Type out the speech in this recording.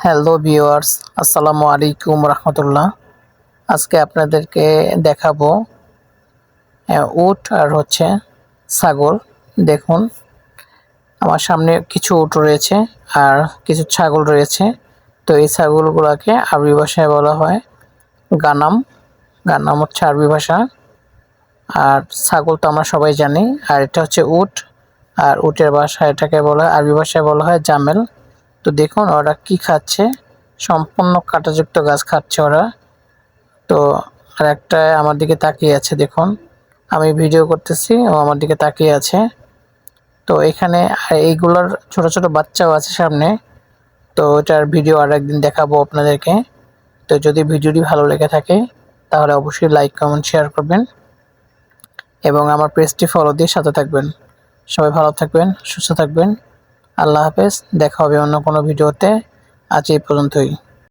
Hello viewers, আসসালামু আলাইকুম রহমতুল্লাহ। আজকে আপনাদেরকে দেখাবো উট আর হচ্ছে ছাগল। দেখুন, আমার সামনে কিছু উট রয়েছে আর কিছু ছাগল রয়েছে। তো এই ছাগলগুলোকে আরবি ভাষায় বলা হয় গানাম। গানাম হচ্ছে আরবি ভাষা। আর ছাগল তো আমরা সবাই জানি। আর এটা হচ্ছে উট। আর উটের ভাষা এটাকে বলা হয় আরবি ভাষায় বলা হয় জামেল। তো দেখুন ওরা কি খাচ্ছে? সম্পূর্ণ কাঁটাযুক্ত গাছ খাচ্ছে ওরা। তো আর একটা আমার দিকে তাকিয়ে আছে, দেখুন। আমি ভিডিও করতেছি, ও আমার দিকে তাকিয়ে আছে। তো এখানে এইগুলোর ছোট ছোট বাচ্চাও আছে সামনে। তো এটার ভিডিও আর একদিন দেখাবো আপনাদেরকে। তো যদি ভিডিওটি ভালো লেগে থাকে, তাহলে অবশ্যই লাইক কমেন্ট শেয়ার করবেন। এবং আমার পেজটি ফলো দিয়ে সাথে থাকবেন। সবাই ভালো থাকবেন, সুস্থ থাকবেন। আল্লাহ হাফেজ দেখা হবে অন্য কোনো ভিডিওতে। আজ এই পর্যন্তই।